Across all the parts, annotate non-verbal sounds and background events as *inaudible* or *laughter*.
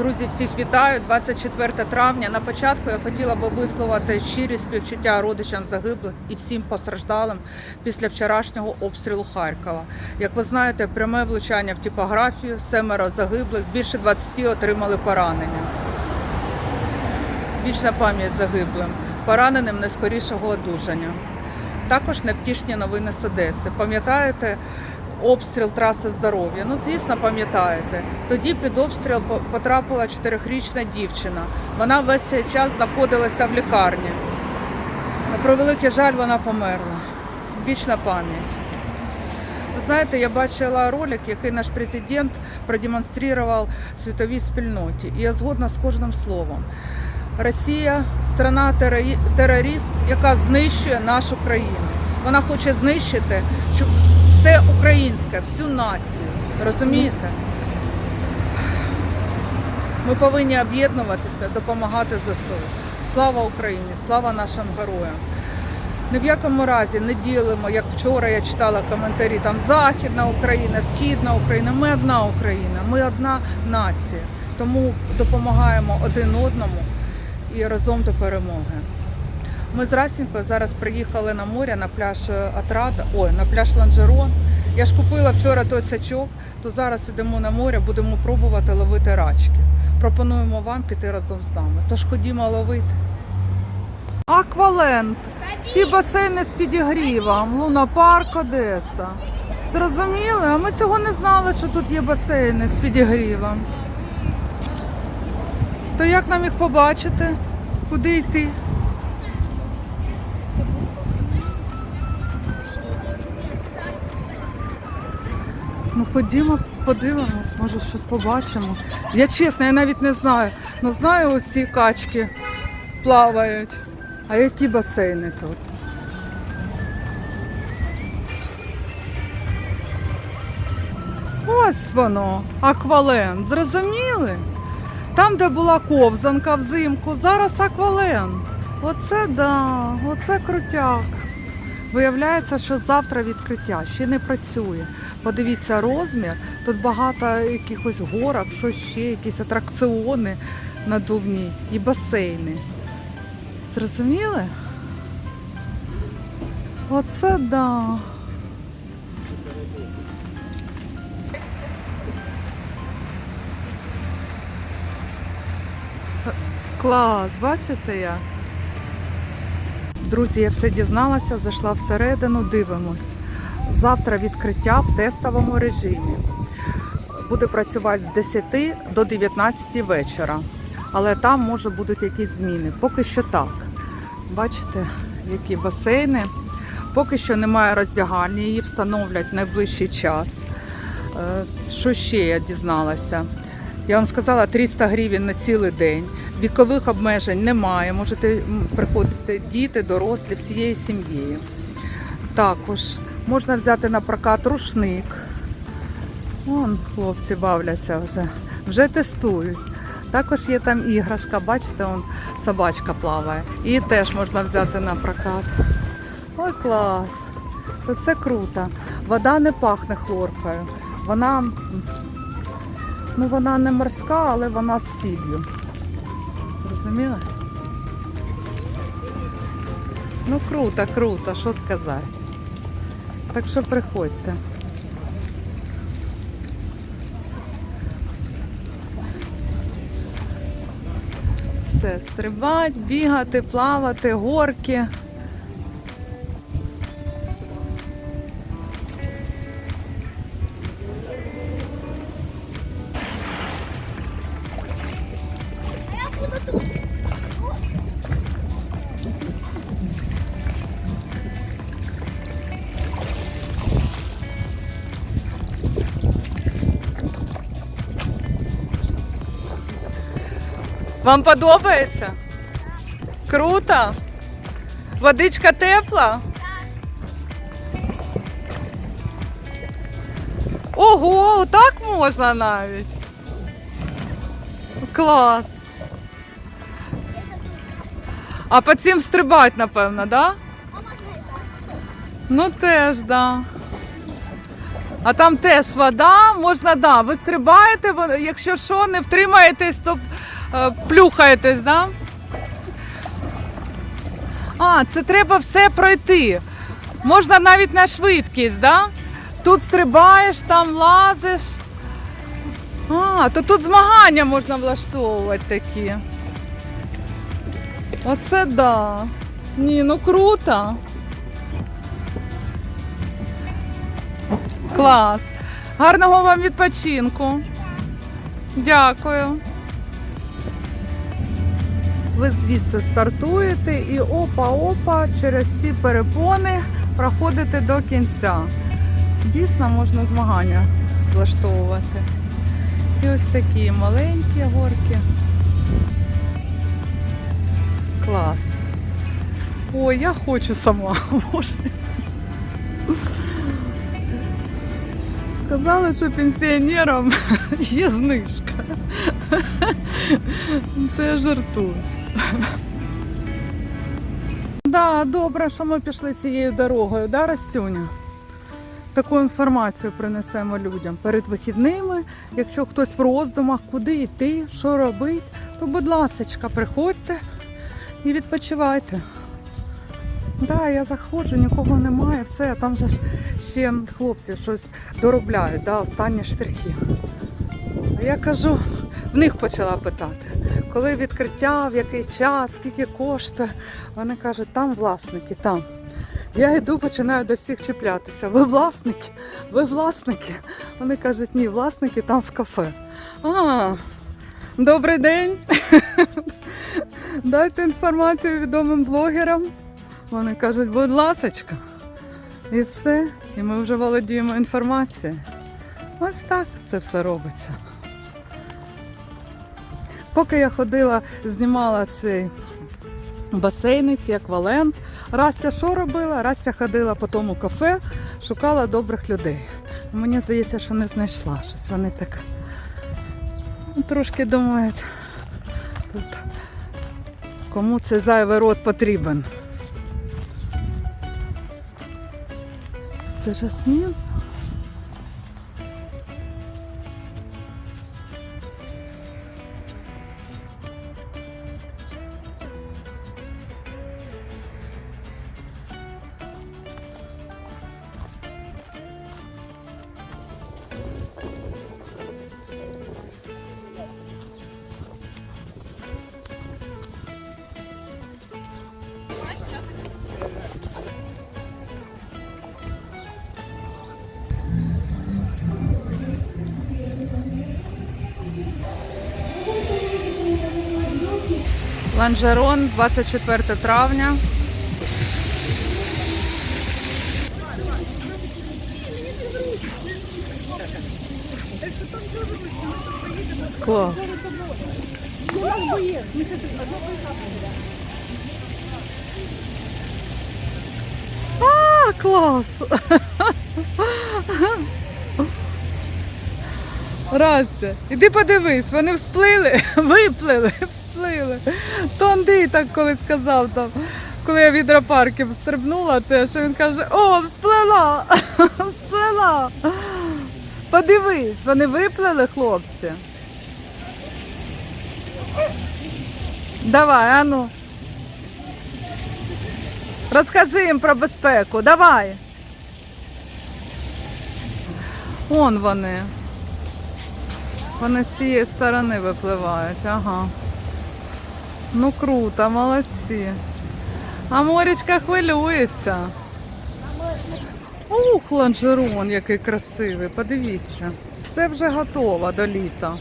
Друзі, всіх вітаю. 24 травня. На початку я хотіла би висловити щирі співчуття родичам загиблих і всім постраждалим після вчорашнього обстрілу Харкова. Як ви знаєте, пряме влучання в типографію, семеро загиблих, більше 20 отримали поранення. Вічна пам'ять загиблим, пораненим найскорішого одужання. Також невтішні новини з Одеси. Пам'ятаєте обстріл траси здоров'я? Ну, звісно, пам'ятаєте. Тоді під обстріл потрапила чотирирічна дівчина. Вона весь цей час знаходилася в лікарні. На превеликий жаль, вона померла. Вічна пам'ять. Ви знаєте, я бачила ролик, який наш президент продемонстрував світовій спільноті. І я згодна з кожним словом. Росія страна терорист, яка знищує нашу країну. Вона хоче знищити щоб все українське, всю націю. Розумієте? Ми повинні об'єднуватися, допомагати ЗСУ. Слава Україні! Слава нашим героям! Ні в якому разі не ділимо, як вчора я читала коментарі, там Західна Україна, Східна Україна. Ми одна Україна, ми одна нація. Тому допомагаємо один одному і разом до перемоги. Ми з Расінькою зараз приїхали на море на пляж е, Атрада, ой, на пляж Ланжерон. Я ж купила вчора той сачок, то зараз ідемо на море, будемо пробувати ловити рачки. Пропонуємо вам піти разом з нами. Тож ходімо ловити. Акваленд. Всі басейни з підігрівом. Лунапарк, Одеса. Зрозуміли? А ми цього не знали, що тут є басейни з підігрівом. То як нам їх побачити? Куди йти? Ну ходімо, подивимось, може щось побачимо. Я чесно, я навіть не знаю. Ну знаю, оці качки плавають. А які басейни тут? Ось воно, аквален. Зрозуміли? Там, де була ковзанка взимку, зараз аквален. Оце да, оце крутяк. Виявляється, що завтра відкриття ще не працює. Подивіться розмір. Тут багато якихось горок, що ще, якісь атракціони надувні і басейни. Зрозуміли? Оце да. Клас, бачите як? Друзі, я все дізналася, зайшла всередину, дивимось. Завтра відкриття в тестовому режимі. Буде працювати з 10 до 19 вечора. Але там може будуть якісь зміни. Поки що так. Бачите, які басейни. Поки що немає роздягальні, її встановлять найближчий час. Е, Що ще я дізналася? Я вам сказала 300 гривень на цілий день. Вікових обмежень немає. Можете приходити діти, дорослі, всією сім'єю. Також можна взяти на прокат рушник. Вон хлопці бавляться вже, вже тестують. Також є там іграшка, бачите, он собачка плаває. Її теж можна взяти на прокат. Ой, клас! То це круто. Вода не пахне хлоркою. Вона, ну, вона не морська, але вона з сіллю. Зрозуміли? Ну круто, круто, що сказати. Так що приходьте. Все, стрибать, бігати, плавати, горки. Вам подобається? Круто? Водичка тепла? Ого, так можна навіть. Клас. А по цим стрибать, напевно, да? Ну теж, да. А там теж вода, можна, да, ви стрибаєте, якщо що, не втримаєтесь, то плюхаєтесь, да? А, це треба все пройти. Можна навіть на швидкість, да? Тут стрибаєш, там лазиш. А, то тут змагання можна влаштовувати такі. Оце да. Ні, ну круто. Клас. Гарного вам відпочинку. Дякую. Ви звідси стартуєте і опа-опа через всі перепони проходите до кінця. Дійсно можна змагання влаштовувати. І ось такі маленькі горки. Клас. Ой, я хочу сама. *laughs* Боже. Сказали, що пенсіонерам *laughs* є знижка. Це я жартую. Да, добре, що ми пішли цією дорогою, да, Растюня? Таку інформацію принесемо людям перед вихідними. Якщо хтось в роздумах, куди йти, що робити, то, будь ласка, приходьте і відпочивайте. Да, я заходжу, нікого немає, все, там же ж ще хлопці щось доробляють, да, останні штрихи. Я кажу, в них почала питати, коли відкриття, в який час, скільки коштує. Вони кажуть, там власники, там. Я йду, починаю до всіх чіплятися. Ви власники? Ви власники? Вони кажуть, ні, власники там в кафе. А, добрий день. Дайте інформацію відомим блогерам. Вони кажуть, будь ласочка. І все. І ми вже володіємо інформацією. Ось так це все робиться. Поки я ходила, знімала цей басейниць, еквалент. Растя що робила? Растя ходила по тому кафе, шукала добрих людей. Мені здається, що не знайшла щось. Вони так трошки думають, тут кому цей зайвий рот потрібен. Це жасмін? Ланжерон, 24 травня. Клас. А, клас! Растя, іди подивись, вони всплили, *laughs* виплили. То Андрій так колись сказав там, коли я в гідропарки стрибнула, те, що він каже, о, всплила, *laughs* всплила. Подивись, вони виплили, хлопці. Давай, ану. Розкажи їм про безпеку, давай. Он вони. Вони з цієї сторони випливають, ага. Ну круто, молодці. А морічка хвилюється. Ух, ланжерон, який красивий, подивіться. Все вже готово до літа.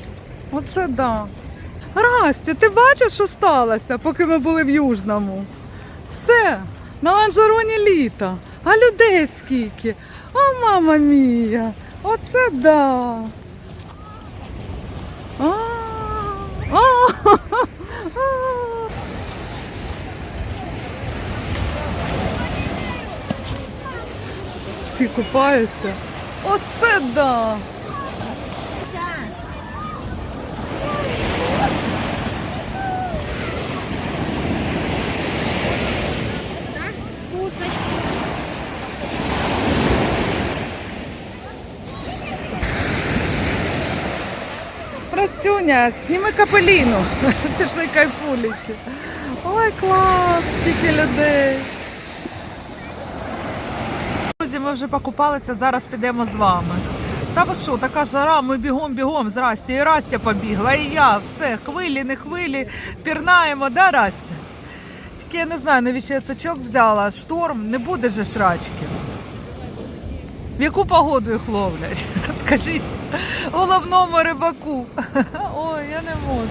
Оце да. Расті, ти бачиш, що сталося, поки ми були в Южному? Все, на ланжероні літо. А людей скільки? О, мама мія! Оце да! А, а, а. всі купаються. Оце да! Простюня, сніми капеліну. Ты ж не кайфуліки. Ой, клас, скільки людей. Ми вже покупалися, зараз підемо з вами. Та ви що, така жара, ми бігом, бігом з Расті. І Растя побігла, і я. Все, хвилі, не хвилі, пірнаємо, да, Растя? Тільки я не знаю, навіщо я сачок взяла. Шторм, не буде же шрачки. В яку погоду їх ловлять? *laughs* Скажіть, головному рибаку. *laughs* Ой, я не можу.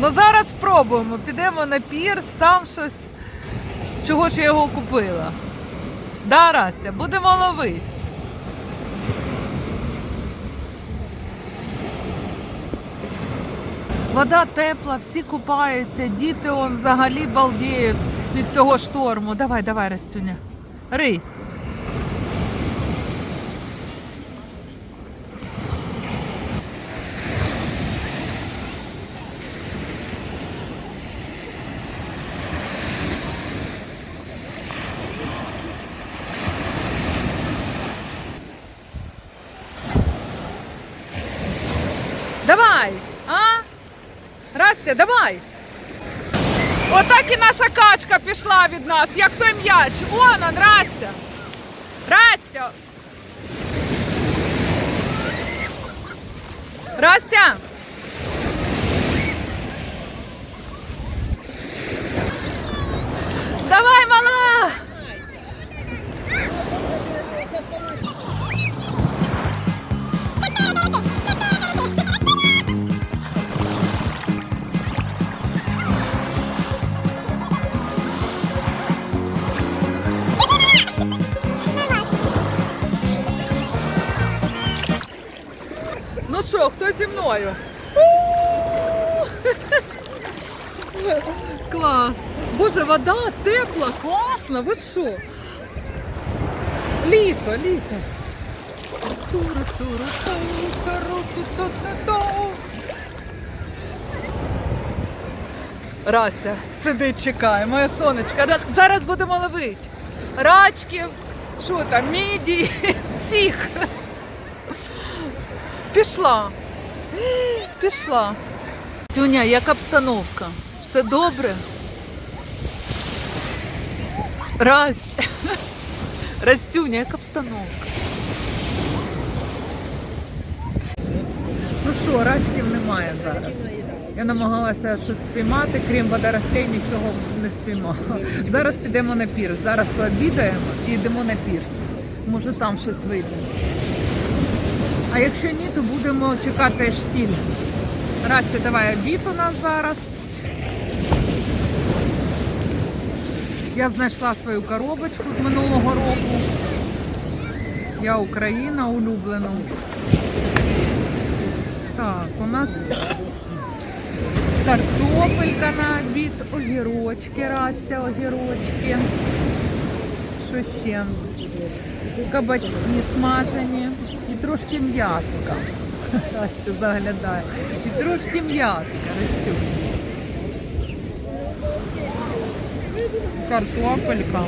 Ну зараз спробуємо. Підемо на пірс, там щось. Чого ж я його купила? Да, Растя, будемо ловити. Вода тепла, всі купаються, діти он взагалі балдіють від цього шторму. Давай, давай, Растюня. Рий. Давай, а? Растя, давай. Отак і наша качка пішла від нас, як той м'яч. Вон он, Растя. Растя. Растя. Давай, мала. Ну що, хто зі мною? Клас! Боже, вода тепла, класна, ви що? Літо, літо. Рася сидить, чекає, моя сонечка. Зараз будемо ловити. Рачків, що там, міді, всіх. Пішла. Пішла. Тюня, як обстановка? Все добре? Расть. Растюня, як обстановка? Ну що, рачків немає зараз. Я намагалася щось спіймати, крім водорослей, нічого не спіймала. Зараз підемо на пірс. Зараз пообідаємо і йдемо на пірс. Може там щось вийде. А якщо ні, то будемо чекати штіль. Расті, давай обід у нас зараз. Я знайшла свою коробочку з минулого року. Я Україна улюблену. Так, у нас картопелька на обід, огірочки, Растя, огірочки. Що ще? Кабачки смажені трошки м'яска. Растя *laughs* заглядає. І трошки м'яска, Растю. Картопелька.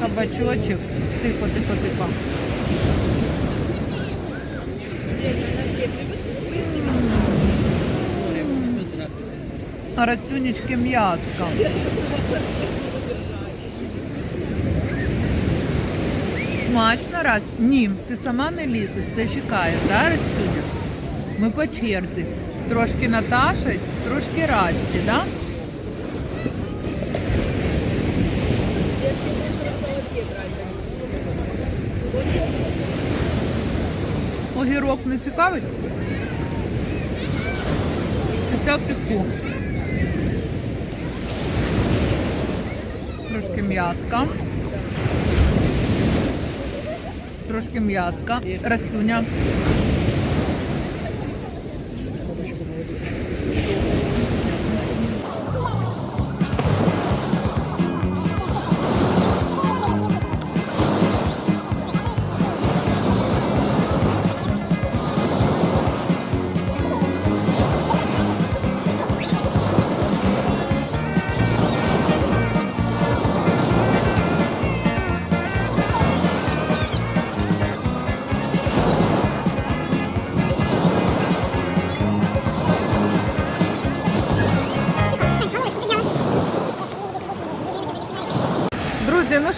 Кабачочок. Тихо, тихо, тихо. Растюнечки м'яска. Смачно раз? Ні, ти сама не лізеш, ти чекаєш, да, Растюня? Ми по черзі. Трошки Наташа, трошки Расті, да? Огірок не цікавить? Це піку. Трошки м'яска. Трошки м'яска. Растюня.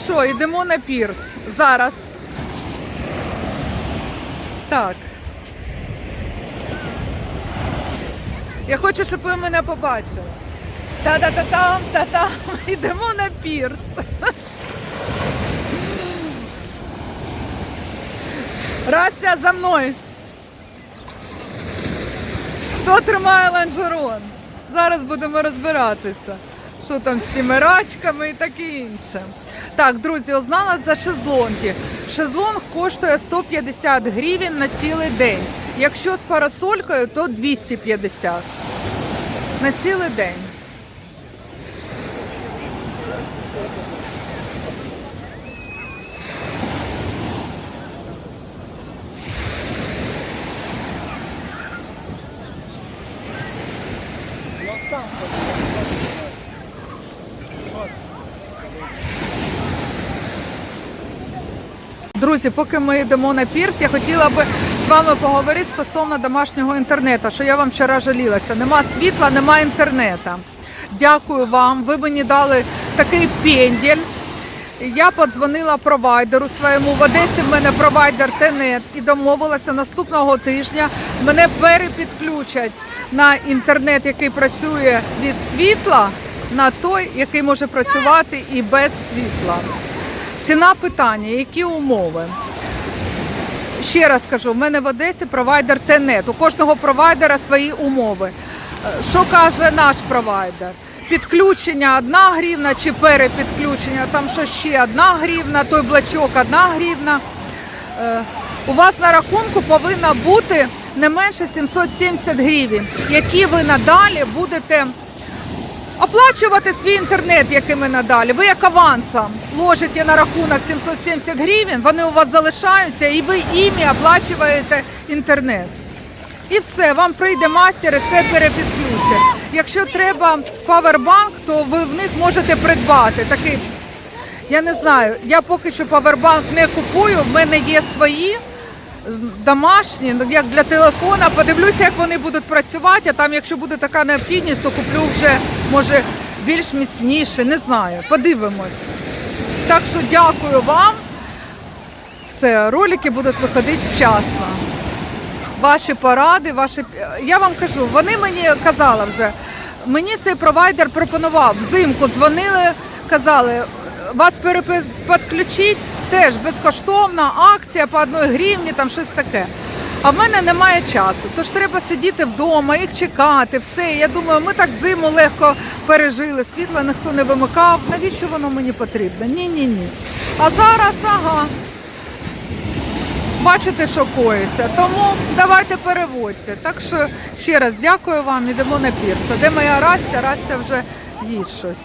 Що, йдемо на пірс. Зараз. Так. Я хочу, щоб ви мене побачили. Та-та-та-там, та-там. *laughs* Йдемо на пірс. Растя за мною. Хто тримає ланжерон? Зараз будемо розбиратися, що там з цими рачками і таке інше. Так, друзі, узнала за шезлонги. Шезлонг коштує 150 гривень на цілий день. Якщо з парасолькою, то 250 на цілий день. Друзі, поки ми йдемо на пірс, я хотіла би з вами поговорити стосовно домашнього інтернету, що я вам вчора жалілася. Нема світла, нема інтернету. Дякую вам. Ви мені дали такий пенділь. Я подзвонила провайдеру своєму. В Одесі в мене провайдер Тенет і домовилася наступного тижня. Мене перепідключать на інтернет, який працює від світла, на той, який може працювати і без світла. Ціна питання, які умови? Ще раз кажу, в мене в Одесі провайдер Тенет. У кожного провайдера свої умови. Що каже наш провайдер? Підключення одна гривна чи перепідключення, там що ще одна гривна, той блочок одна гривна. Е, У вас на рахунку повинно бути не менше 770 гривень, які ви надалі будете оплачувати свій інтернет, який ми надалі. Ви як авансом ложите на рахунок 770 гривень, вони у вас залишаються, і ви іми оплачуєте інтернет. І все, вам прийде мастер і все перепідключить. Якщо треба павербанк, то ви в них можете придбати такий. Я не знаю, я поки що павербанк не купую, в мене є свої домашні, ну, як для телефона. Подивлюся, як вони будуть працювати, а там, якщо буде така необхідність, то куплю вже, може, більш міцніше, не знаю. Подивимось. Так що дякую вам. Все, ролики будуть виходити вчасно ваші поради, ваші я вам кажу, вони мені казали вже. Мені цей провайдер пропонував взимку. Дзвонили, казали, вас перепідключить теж безкоштовна акція по одній гривні, там щось таке. А в мене немає часу, тож треба сидіти вдома, їх чекати, все. Я думаю, ми так зиму легко пережили. Світла ніхто не вимикав. Навіщо воно мені потрібно? Ні, ні. А зараз, ага бачите, що коїться. Тому давайте переводьте. Так що ще раз дякую вам, ідемо на пірса. Де моя Растя? Растя вже їсть щось.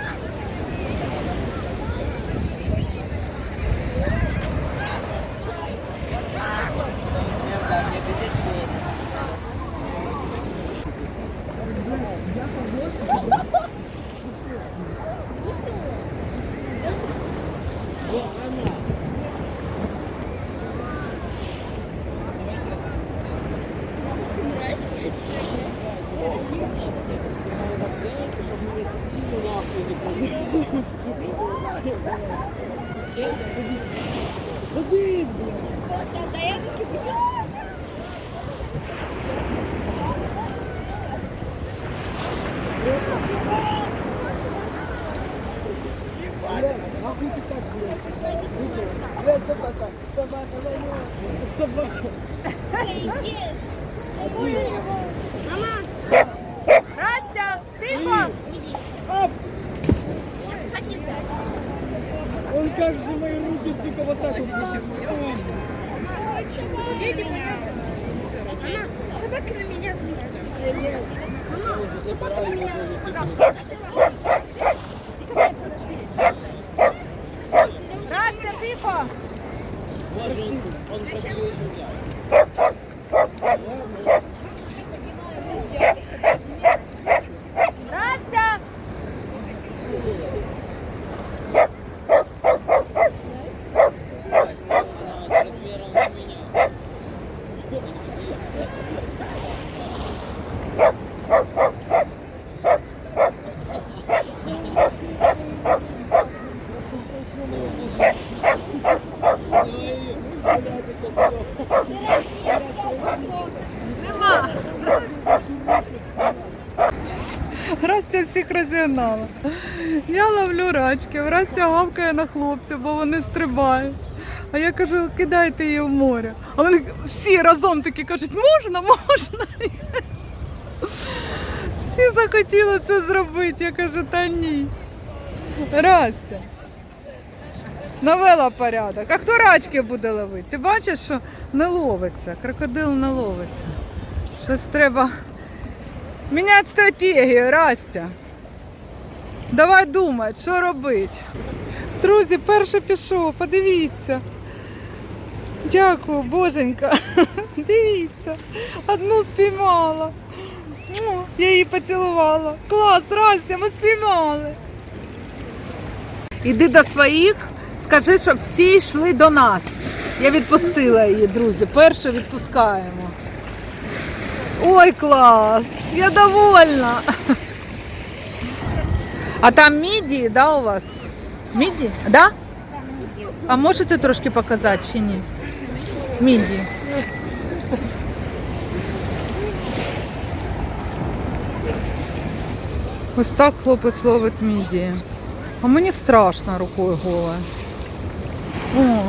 Блядь, собака, собака, займет. Собака. Растя, тихо! Ап! Он как же мои руки, сука, вот так вот. Собака на меня злится. Собака на меня его. погавкала. Растя, тихо! Боже, он, он красивее, чем я. Растя! Она розігнала. Я ловлю рачки, Растя гавкає на хлопців, бо вони стрибають. А я кажу, кидайте її в море. А вони всі разом такі кажуть, можна, можна. Всі захотіли це зробити. Я кажу, та ні. Растя. Навела порядок. А хто рачки буде ловити? Ти бачиш, що не ловиться, крокодил не ловиться. Щось треба міняти стратегію, Растя. Давай думати, що робити. Друзі, перше пішов, подивіться. Дякую, боженька. *laughs* Дивіться, одну спіймала. Му, Я її поцілувала. Клас, Растя, ми спіймали. Іди до своїх, скажи, щоб всі йшли до нас. Я відпустила її, друзі. Перше відпускаємо. Ой, клас! Я довольна. *laughs* А там міді, да, у вас? Міді? Да? А можете трошки показати чи ні? Міді. Ось так хлопець ловить міді. А мені страшно рукою голою. О.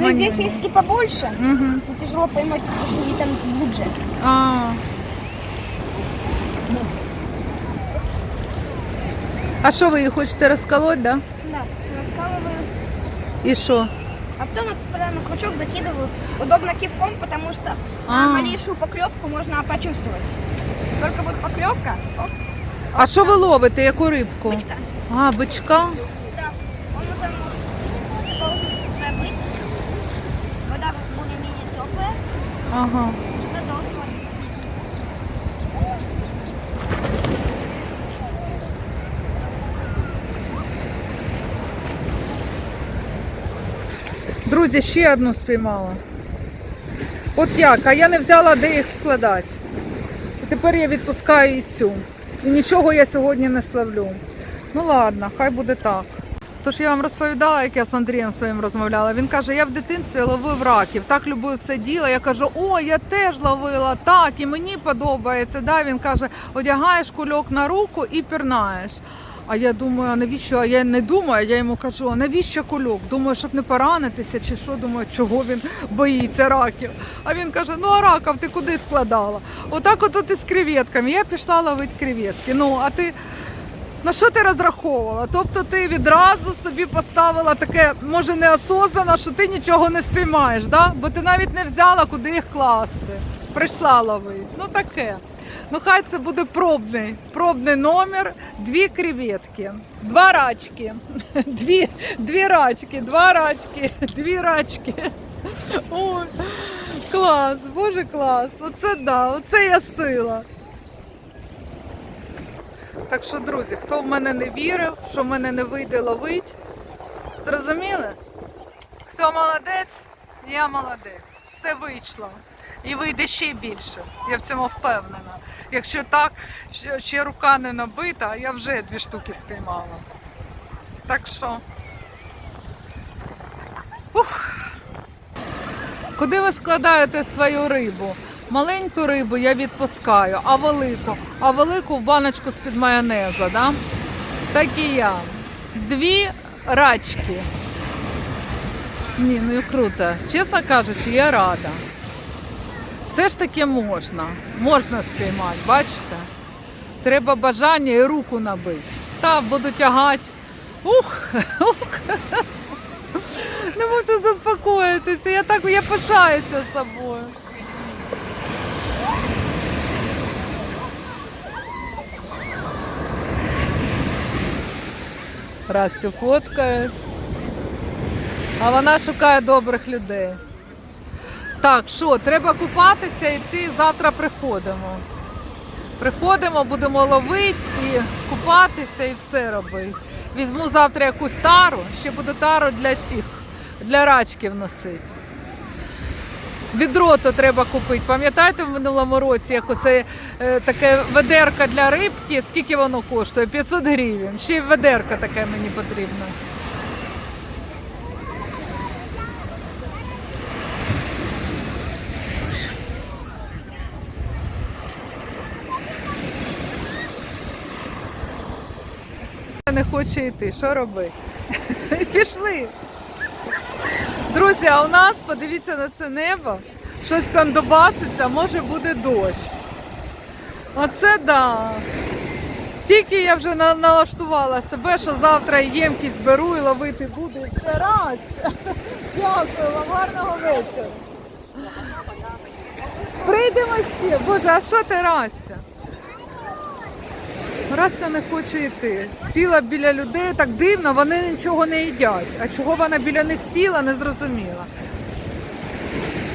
Ну, здесь есть и побольше. Угу. но Тяжело поймать, потому что они там глубже. А. А що ви її хочете розколоти, да? Да, раскалываю. І що? А потом отцепляю на крючок, закидываю. Удобно кивком, потому что А. а, малейшую поклевку можно почувствовать. Только вот поклевка. Оп, А що ви ловите? Яку рибку? бычка. А, бичка? Ага. Ловиться. Друзі, ще одну спіймала. От як, а я не взяла, де їх складати. І тепер я відпускаю і цю. І нічого я сьогодні не славлю. Ну ладно, хай буде так. Тож я вам розповідала, як я з Андрієм своїм розмовляла. Він каже, я в дитинстві ловив раків, так любив це діло. Я кажу, о, я теж ловила, так, і мені подобається. Да? Він каже, одягаєш кульок на руку і пірнаєш. А я думаю, а навіщо? А я не думаю, я йому кажу, а навіщо кульок? Думаю, щоб не поранитися, чи що, думаю, чого він боїться раків. А він каже: ну а раків ти куди складала? Отак от із креветками. Я пішла ловити креветки. Ну, а ти. На що ти розраховувала? Тобто ти відразу собі поставила таке, може неосознано, що ти нічого не спіймаєш, да? бо ти навіть не взяла, куди їх класти. Прийшла ловити. Ну таке. Ну хай це буде пробний, пробний номер, дві креветки, два рачки, *laughs* дві, дві рачки, два рачки, *laughs* дві рачки. Ой, клас, боже клас. Оце да, оце я сила. Так що, друзі, хто в мене не вірив, що в мене не вийде ловить, зрозуміли? Хто молодець, я молодець. Все вийшло. І вийде ще більше. Я в цьому впевнена. Якщо так, ще- рука не набита, а я вже дві штуки спіймала. Так що. Ух. Куди ви складаєте свою рибу? Маленьку рибу я відпускаю, а велику, а велику в баночку з-під майонеза, да? Так і я. Дві рачки. Ні, ну круто. Чесно кажучи, я рада. Все ж таки можна. Можна спіймати, бачите? Треба бажання і руку набити. Та буду тягати. Ух, *laughs* ух. Не можу заспокоїтися. Я так я пишаюся собою. Растю фоткає. А вона шукає добрих людей. Так, що, треба купатися і йти завтра приходимо. Приходимо, будемо ловити і купатися і все робити. Візьму завтра якусь тару, ще буду тару для цих, для рачків носити відро то треба купити. Пам'ятаєте, в минулому році, як оце е, таке ведерка для рибки, скільки воно коштує? 500 гривень. Ще й ведерка таке мені потрібно. Не хоче йти, що робити? *laughs* Пішли. Друзі, а у нас, подивіться на це небо, щось кондобаситься, може буде дощ. Оце да. Тільки я вже на- налаштувала себе, що завтра ємкість беру і ловити буду. І все раз. *laughs* Дякую гарного вечора. Прийдемо ще. Боже, а що ти Растя? Растя не хоче йти. Сіла біля людей, так дивно, вони нічого не їдять. А чого вона біля них сіла, не зрозуміла.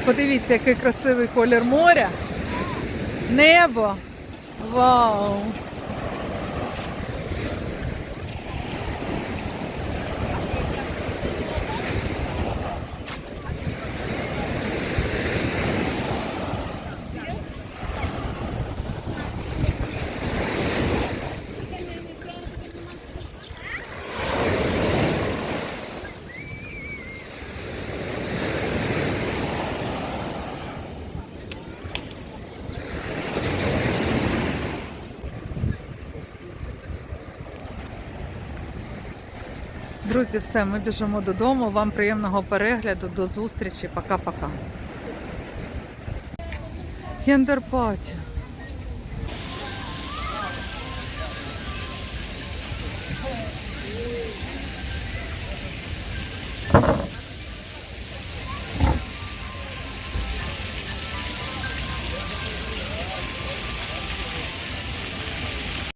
Подивіться, який красивий колір моря. Небо. Вау! Друзі, все, ми біжимо додому. Вам приємного перегляду. До зустрічі. Пока-пока. Хендерпаті.